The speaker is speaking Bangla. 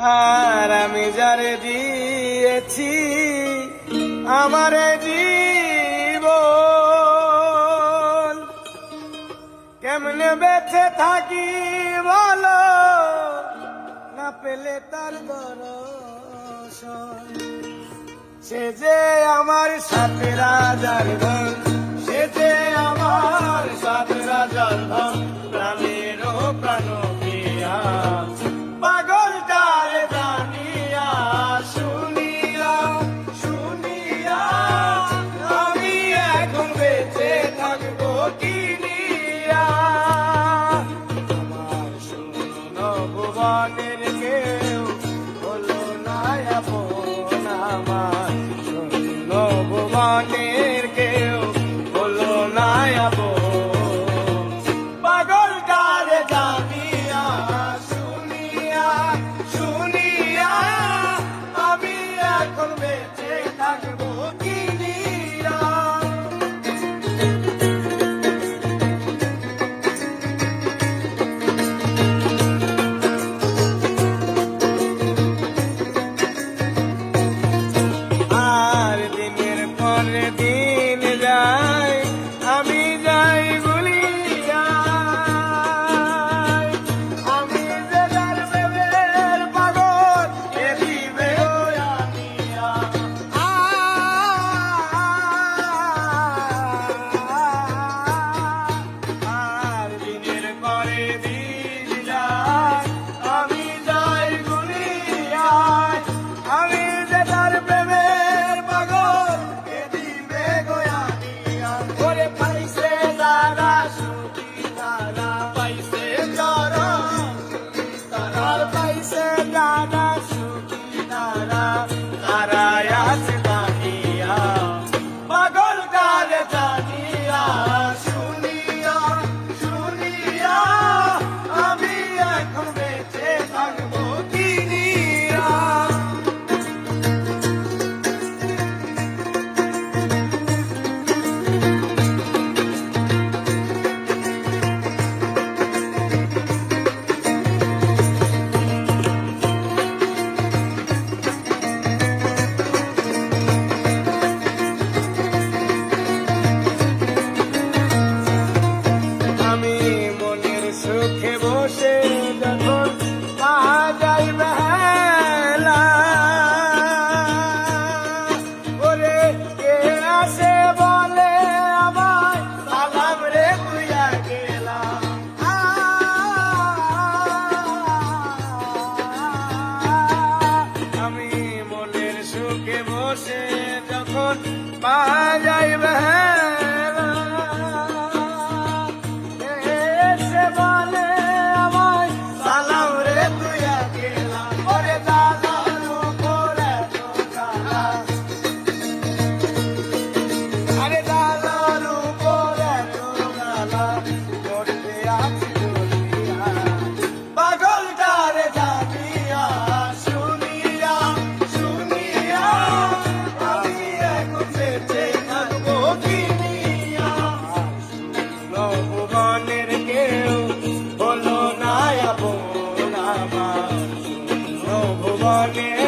আর আমি যারে দিয়েছি আমার জীব কেমনে বেঁচে থাকি বলো? না পেলে তার দর্শন। সে যে আমার সাথে রাজার ধন, সে যে আমার সাথে রাজার ধন। me my Porque